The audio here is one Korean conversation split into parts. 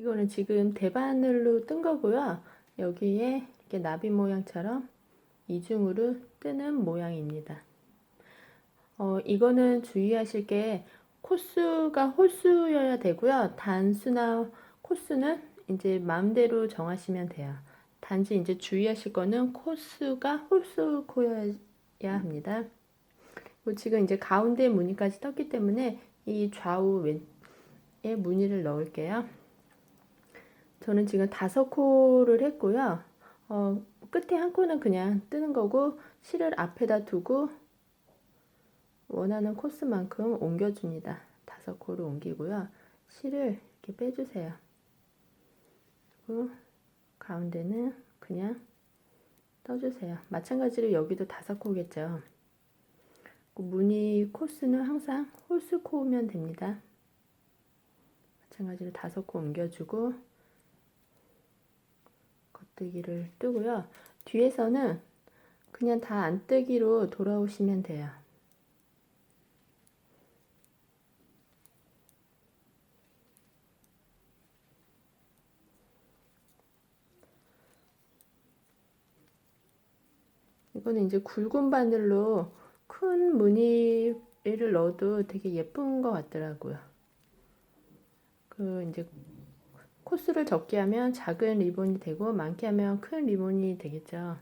이거는 지금 대바늘로 뜬 거고요. 여기에 이렇게 나비 모양처럼 이중으로 뜨는 모양입니다. 어, 이거는 주의하실 게 코스가 홀수여야 되고요. 단수나 코스는 이제 마음대로 정하시면 돼요. 단지 이제 주의하실 거는 코스가 홀수 코여야 합니다. 그리고 지금 이제 가운데 무늬까지 떴기 때문에 이 좌우 왼에 무늬를 넣을게요. 저는 지금 다섯 코를 했고요. 어, 끝에 한 코는 그냥 뜨는 거고 실을 앞에다 두고 원하는 코스만큼 옮겨줍니다. 다섯 코를 옮기고요. 실을 이렇게 빼주세요. 그리고 가운데는 그냥 떠주세요. 마찬가지로 여기도 다섯 코겠죠. 무늬 코스는 항상 홀수 코면 됩니다. 마찬가지로 다섯 코 옮겨주고 겉 뜨기를 뜨고요. 뒤에서는 그냥 다 안 뜨기로 돌아오시면 돼요. 이거는 이제 굵은 바늘로 큰 무늬를 넣어도 되게 예쁜 것 같더라고요. 그 이제 코스를 적게 하면 작은 리본이 되고 많게 하면 큰 리본이 되겠죠.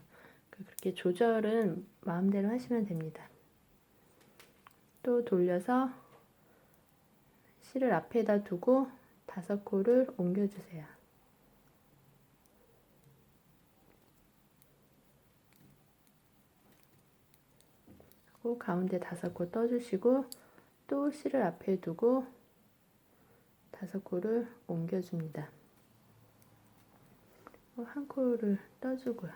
그렇게 조절은 마음대로 하시면 됩니다. 또 돌려서 실을 앞에다 두고 다섯 코를 옮겨주세요. 하고 가운데 다섯 코 떠주시고 또 실을 앞에 두고 다섯 코를 옮겨줍니다. 한 코를 떠주고요.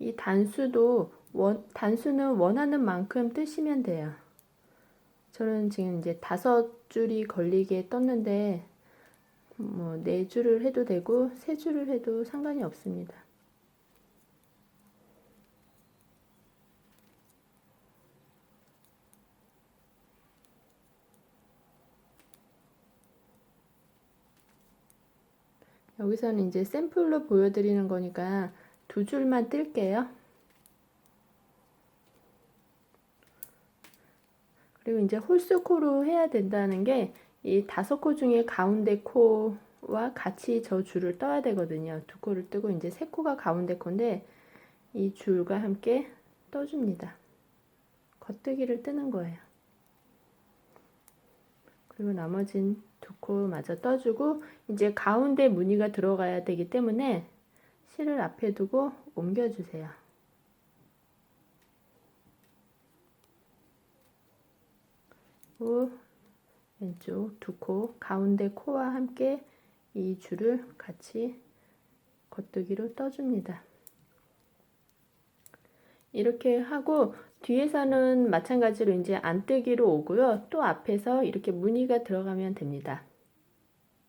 이 단수도 원, 단수는 원하는 만큼 뜨시면 돼요. 저는 지금 이제 다섯 줄이 걸리게 떴는데 뭐 네 줄을 해도 되고 세 줄을 해도 상관이 없습니다. 여기서는 이제 샘플로 보여드리는 거니까 두 줄만 뜰게요. 그리고 이제 홀수코로 해야 된다는 게 이 다섯 코 중에 가운데 코와 같이 저 줄을 떠야 되거든요. 두 코를 뜨고 이제 세 코가 가운데 코인데 이 줄과 함께 떠줍니다. 겉뜨기를 뜨는 거예요. 그리고 나머진 두 코 마저 떠주고 이제 가운데 무늬가 들어가야 되기 때문에 실을 앞에 두고 옮겨주세요. 왼쪽 두 코, 가운데 코와 함께 이 줄을 같이 겉뜨기로 떠줍니다. 이렇게 하고 뒤에서는 마찬가지로 이제 안뜨기로 오고요. 또 앞에서 이렇게 무늬가 들어가면 됩니다.